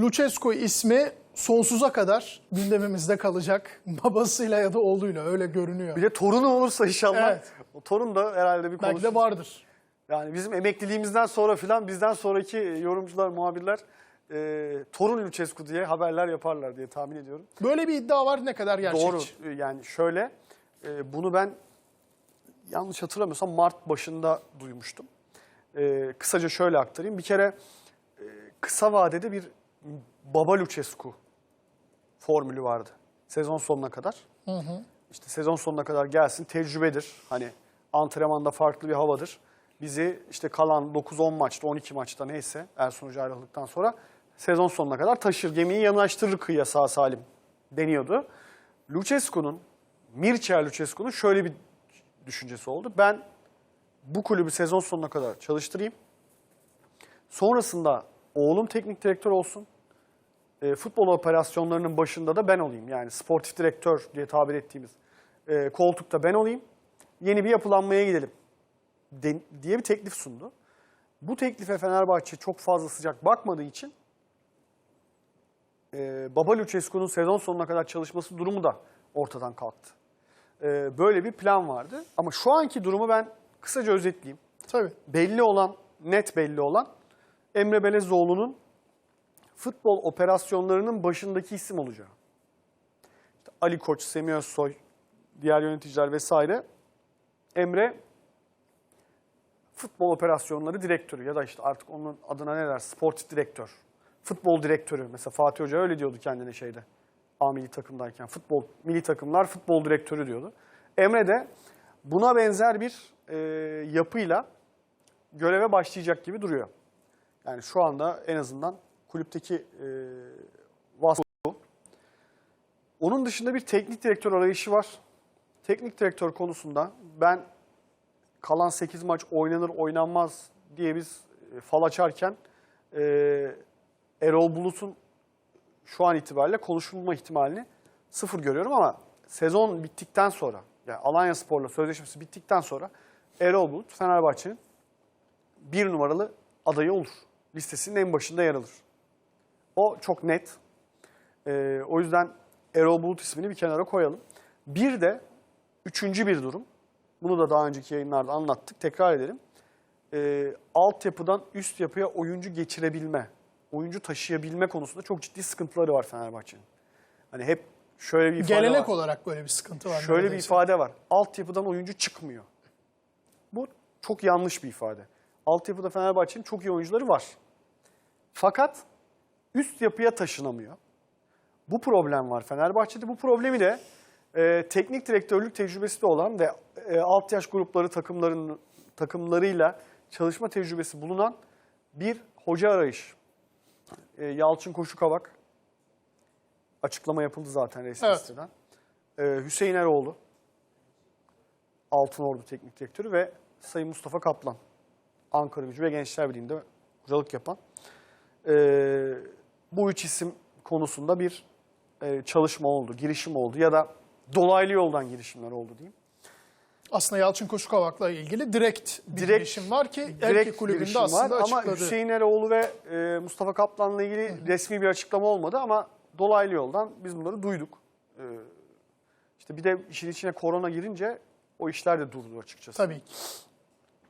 Lucescu ismi sonsuza kadar gündemimizde kalacak. Babasıyla ya da oğluyla öyle görünüyor. Bir de torunu olursa inşallah. Evet. O torun da herhalde bir Belki konuşur. de vardır. Yani bizim emekliliğimizden sonra filan bizden sonraki yorumcular, muhabirler e, torun Lucescu diye haberler yaparlar diye tahmin ediyorum. Böyle bir iddia var ne kadar gerçekçi? Doğru. Yani şöyle, e, bunu ben yanlış hatırlamıyorsam Mart başında duymuştum. E, kısaca şöyle aktarayım. Bir kere e, kısa vadede bir baba Lucescu formülü vardı. Sezon sonuna kadar. İşte sezon sonuna kadar gelsin, tecrübedir. Hani antrenmanda farklı bir havadır. Bizi işte kalan 9-10 maçta, 12 maçta neyse Ersun Hoca ayrıldıktan sonra sezon sonuna kadar taşır, gemiyi yanaştırır kıyıya sağ salim deniyordu. Lucescu'nun, Mircea Lucescu'nun şöyle bir düşüncesi oldu. Ben bu kulübü sezon sonuna kadar çalıştırayım. Sonrasında oğlum teknik direktör olsun. E, futbol operasyonlarının başında da ben olayım. Yani sportif direktör diye tabir ettiğimiz e, koltukta ben olayım. Yeni bir yapılanmaya gidelim de- diye bir teklif sundu. Bu teklife Fenerbahçe çok fazla sıcak bakmadığı için e, Baba Lucescu'nun sezon sonuna kadar çalışması durumu da ortadan kalktı. E, böyle bir plan vardı. Ama şu anki durumu ben kısaca özetleyeyim. Tabii. Belli olan, net belli olan Emre Belezoğlu'nun futbol operasyonlarının başındaki isim olacağı. İşte Ali Koç, Semih Özsoy, diğer yöneticiler vesaire. Emre futbol operasyonları direktörü ya da işte artık onun adına ne der? Sportif direktör. Futbol direktörü. Mesela Fatih Hoca öyle diyordu kendine şeyde. A milli takımdayken. Futbol, milli takımlar futbol direktörü diyordu. Emre de buna benzer bir e, yapıyla göreve başlayacak gibi duruyor. Yani şu anda en azından kulüpteki e, vasfı. Onun dışında bir teknik direktör arayışı var. Teknik direktör konusunda ben kalan 8 maç oynanır oynanmaz diye biz e, fal açarken e, Erol Bulut'un şu an itibariyle konuşulma ihtimalini sıfır görüyorum ama sezon bittikten sonra yani Alanya Spor'la sözleşmesi bittikten sonra Erol Bulut Fenerbahçe'nin bir numaralı adayı olur. Listesinin en başında yer alır. O çok net. Ee, o yüzden Erol Bulut ismini bir kenara koyalım. Bir de üçüncü bir durum. Bunu da daha önceki yayınlarda anlattık. Tekrar edelim. Ee, altyapıdan üst yapıya oyuncu geçirebilme, oyuncu taşıyabilme konusunda çok ciddi sıkıntıları var Fenerbahçe'nin. Hani hep şöyle bir ifade Gelenek var. olarak böyle bir sıkıntı var. Şöyle bir ifade var. Altyapıdan oyuncu çıkmıyor. Bu çok yanlış bir ifade. Altyapıda Fenerbahçe'nin çok iyi oyuncuları var. Fakat üst yapıya taşınamıyor. Bu problem var Fenerbahçe'de. Bu problemi de e, teknik direktörlük tecrübesi de olan ve e, alt yaş grupları takımların takımlarıyla çalışma tecrübesi bulunan bir hoca arayış. E, Yalçın Koşukavak açıklama yapıldı zaten resmi Evet. siteden. E, Hüseyin Eroğlu Altınordu Teknik Direktörü ve Sayın Mustafa Kaplan Ankara Gücü ve Gençler Birliği'nde hocalık yapan. E, bu üç isim konusunda bir e, çalışma oldu, girişim oldu ya da dolaylı yoldan girişimler oldu diyeyim. Aslında Yalçın Koşukavak'la ilgili direkt bir Direkt- girişim var ki Direkt kulübünde aslında var ama açıkladı. Hüseyin Eroğlu ve e, Mustafa Kaplan'la ilgili resmi bir açıklama olmadı ama dolaylı yoldan biz bunları duyduk. E, işte bir de işin içine korona girince o işler de durdu açıkçası. Tabii ki.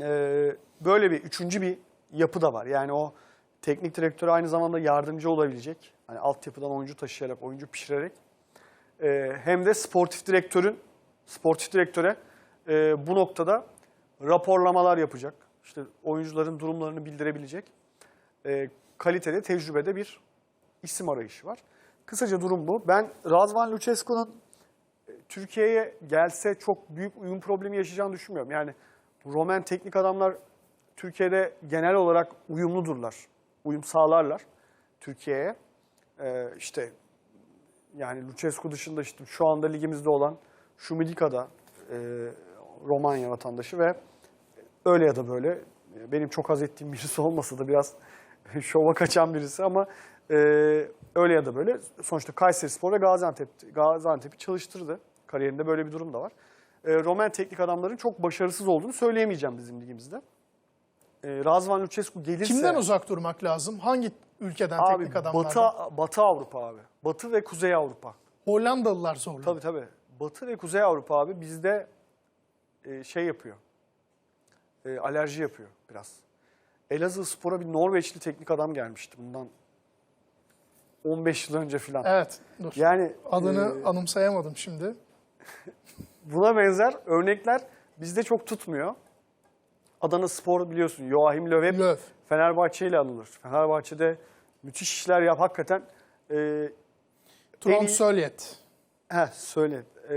Ee, böyle bir üçüncü bir yapı da var. Yani o teknik direktörü aynı zamanda yardımcı olabilecek. Hani altyapıdan oyuncu taşıyarak, oyuncu pişirerek. Ee, hem de sportif direktörün, sportif direktöre e, bu noktada raporlamalar yapacak. İşte oyuncuların durumlarını bildirebilecek. E, kalitede, tecrübede bir isim arayışı var. Kısaca durum bu. Ben Razvan Lucescu'nun Türkiye'ye gelse çok büyük uyum problemi yaşayacağını düşünmüyorum. Yani Romen teknik adamlar Türkiye'de genel olarak uyumludurlar. Uyum sağlarlar Türkiye'ye. Ee, işte yani Lucescu dışında işte şu anda ligimizde olan Şumidika'da e, Romanya vatandaşı ve öyle ya da böyle e, benim çok haz ettiğim birisi olmasa da biraz şova kaçan birisi ama e, öyle ya da böyle sonuçta Kayserispor ve Gaziantep Gaziantep'i çalıştırdı. Kariyerinde böyle bir durum da var. E, Romen teknik adamların çok başarısız olduğunu söyleyemeyeceğim bizim ligimizde. E, Razvan Lucescu gelirse Kimden uzak durmak lazım? Hangi ülkeden Abi teknik adamlardan. Batı, Batı Avrupa abi. Batı ve Kuzey Avrupa. Hollandalılar zorlu. Tabii tabii. Batı ve Kuzey Avrupa abi bizde e, şey yapıyor. E, alerji yapıyor biraz. Elazığ Spor'a bir Norveçli teknik adam gelmişti bundan 15 yıl önce falan. Evet, dur. Yani Adını e, anımsayamadım şimdi. buna benzer örnekler bizde çok tutmuyor. Adana Spor biliyorsun Joachim Löw hep Löw. Fenerbahçe ile anılır. Fenerbahçe'de müthiş işler yap hakikaten. E, Trond Sölyet. Heh, söyle. Ee,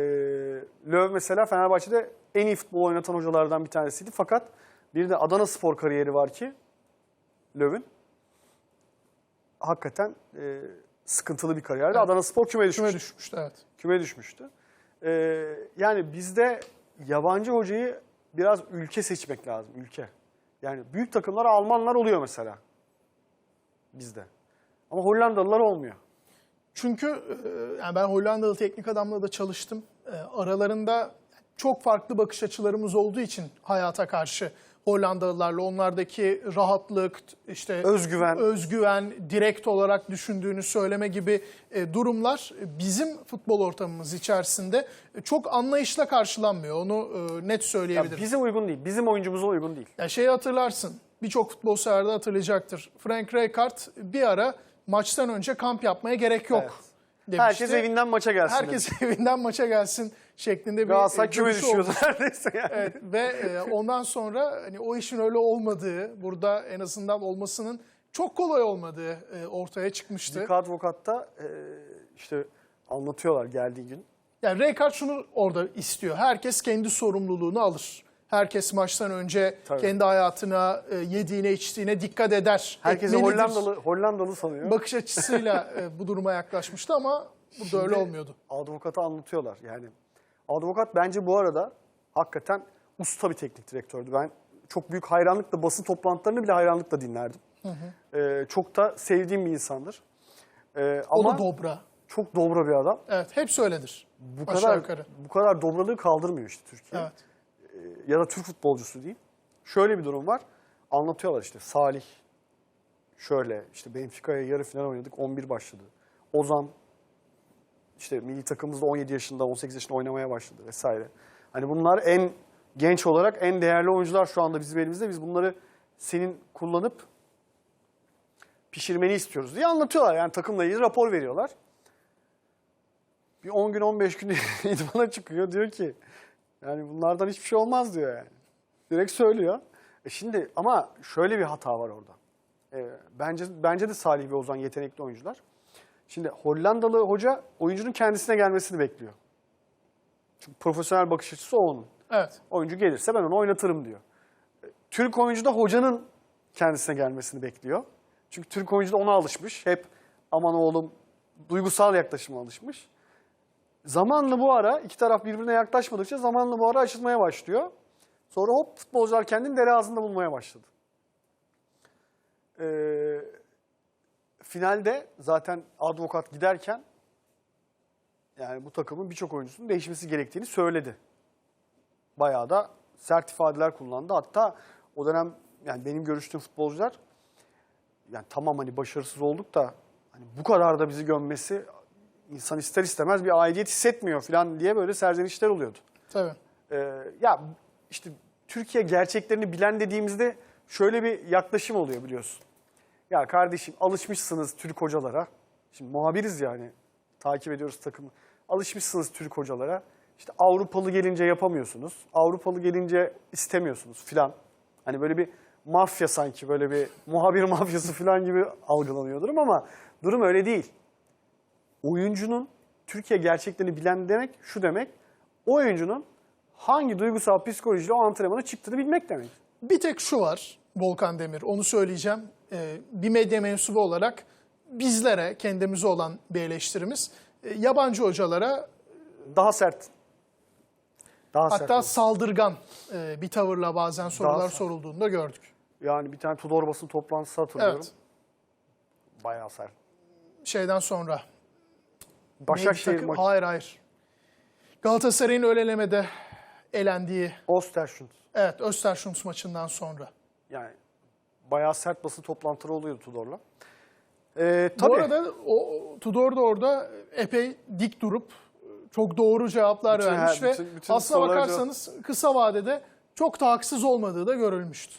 Löw mesela Fenerbahçe'de en iyi futbol oynatan hocalardan bir tanesiydi. Fakat bir de Adana Spor kariyeri var ki Löw'ün. Hakikaten e, sıkıntılı bir kariyerdi. Evet. Adana Spor küme düşmüştü. Küme düşmüştü evet. Küme düşmüştü. Ee, yani bizde yabancı hocayı biraz ülke seçmek lazım. Ülke. Yani büyük takımlar Almanlar oluyor mesela. Bizde. Ama Hollandalılar olmuyor. Çünkü e, yani ben Hollandalı teknik adamla da çalıştım. E, Aralarında çok farklı bakış açılarımız olduğu için hayata karşı Hollandalılarla onlardaki rahatlık, işte Özgüven. özgüven, direkt olarak düşündüğünü söyleme gibi e, durumlar bizim futbol ortamımız içerisinde çok anlayışla karşılanmıyor. Onu e, net Ya söyleyebilirim. bize uygun değil. Bizim oyuncumuza uygun değil. Ya şeyi hatırlarsın. Birçok futbol sever de hatırlayacaktır. Frank Rijkaard bir ara maçtan önce kamp yapmaya gerek yok Evet. demişti. Herkes evinden maça gelsin. Herkes evinden maça gelsin şeklinde bir Galatasaray e, küme düşüyordu neredeyse yani. Evet, ve e, ondan sonra hani o işin öyle olmadığı, burada en azından olmasının çok kolay olmadığı e, ortaya çıkmıştı. Dik Advokat'ta e, işte anlatıyorlar geldiği gün. Yani Rijkaard şunu orada istiyor. Herkes kendi sorumluluğunu alır. Herkes maçtan önce Tabii. kendi hayatına, e, yediğine, içtiğine dikkat eder. Etmelidir. Hollandalı Hollandalı sanıyor. bakış açısıyla e, bu duruma yaklaşmıştı ama burada öyle olmuyordu. Advokata anlatıyorlar yani. Advokat bence bu arada hakikaten usta bir teknik direktördü. Ben çok büyük hayranlıkla basın toplantılarını bile hayranlıkla dinlerdim. E, çok da sevdiğim bir insandır. E, O ama da dobra. çok dobra bir adam. Evet, hep öyledir. Bu Aşağı kadar yukarı. bu kadar dobralığı kaldırmıyor işte Türkiye. Evet. ya da Türk futbolcusu diyeyim. Şöyle bir durum var. Anlatıyorlar işte Salih şöyle işte Benfica'ya yarı final oynadık 11 başladı. Ozan işte milli takımımızda 17 yaşında 18 yaşında oynamaya başladı vesaire. Hani bunlar en genç olarak en değerli oyuncular şu anda bizim elimizde. Biz bunları senin kullanıp pişirmeni istiyoruz diye anlatıyorlar. Yani takımla ilgili rapor veriyorlar. Bir 10 gün 15 gün idmana çıkıyor diyor ki yani bunlardan hiçbir şey olmaz diyor yani. Direkt söylüyor. E şimdi ama şöyle bir hata var orada. E, bence bence de Salih ve Ozan yetenekli oyuncular. Şimdi Hollandalı hoca oyuncunun kendisine gelmesini bekliyor. Çünkü profesyonel bakış açısı o onun. Evet. Oyuncu gelirse ben onu oynatırım diyor. Türk oyuncu da hocanın kendisine gelmesini bekliyor. Çünkü Türk oyuncu da ona alışmış. Hep aman oğlum duygusal yaklaşıma alışmış. Zamanla bu ara iki taraf birbirine yaklaşmadıkça zamanla bu ara açılmaya başlıyor. Sonra hop futbolcular kendini dere ağzında bulmaya başladı. Ee, finalde zaten advokat giderken yani bu takımın birçok oyuncusunun değişmesi gerektiğini söyledi. Bayağı da sert ifadeler kullandı. Hatta o dönem yani benim görüştüğüm futbolcular yani tamam hani başarısız olduk da hani bu kadar da bizi gömmesi insan ister istemez bir aidiyet hissetmiyor falan diye böyle serzenişler oluyordu. Tabii. Ee, ya işte Türkiye gerçeklerini bilen dediğimizde şöyle bir yaklaşım oluyor biliyorsun. Ya kardeşim alışmışsınız Türk hocalara. Şimdi muhabiriz yani. Takip ediyoruz takımı. Alışmışsınız Türk hocalara. İşte Avrupalı gelince yapamıyorsunuz. Avrupalı gelince istemiyorsunuz filan. Hani böyle bir mafya sanki böyle bir muhabir mafyası filan gibi algılanıyor durum ama durum öyle değil oyuncunun Türkiye gerçeklerini bilen demek şu demek. O oyuncunun hangi duygusal psikolojiyle o antrenmana çıktığını bilmek demek. Bir tek şu var Volkan Demir, onu söyleyeceğim. Ee, bir medya mensubu olarak bizlere, kendimize olan bir eleştirimiz. e, yabancı hocalara Daha sert. Daha sert. hatta olur. saldırgan e, bir tavırla bazen sorular sert. sorulduğunda gördük. Yani bir tane Tudor basın toplantısı hatırlıyorum. Evet, Bayağı sert. şeyden sonra. Başakşehir maçı. Hayır hayır. Galatasaray'ın ölelemede elendiği, Ostersund. evet Östersund maçından sonra. Yani bayağı sert basın toplantıları oluyordu Tudor'la. Ee, tabii. Bu arada o, Tudor da orada epey dik durup çok doğru cevaplar Bütün- vermiş bütün- ve bütün aslına sorulara bakarsanız kısa vadede çok da haksız olmadığı da görülmüştü.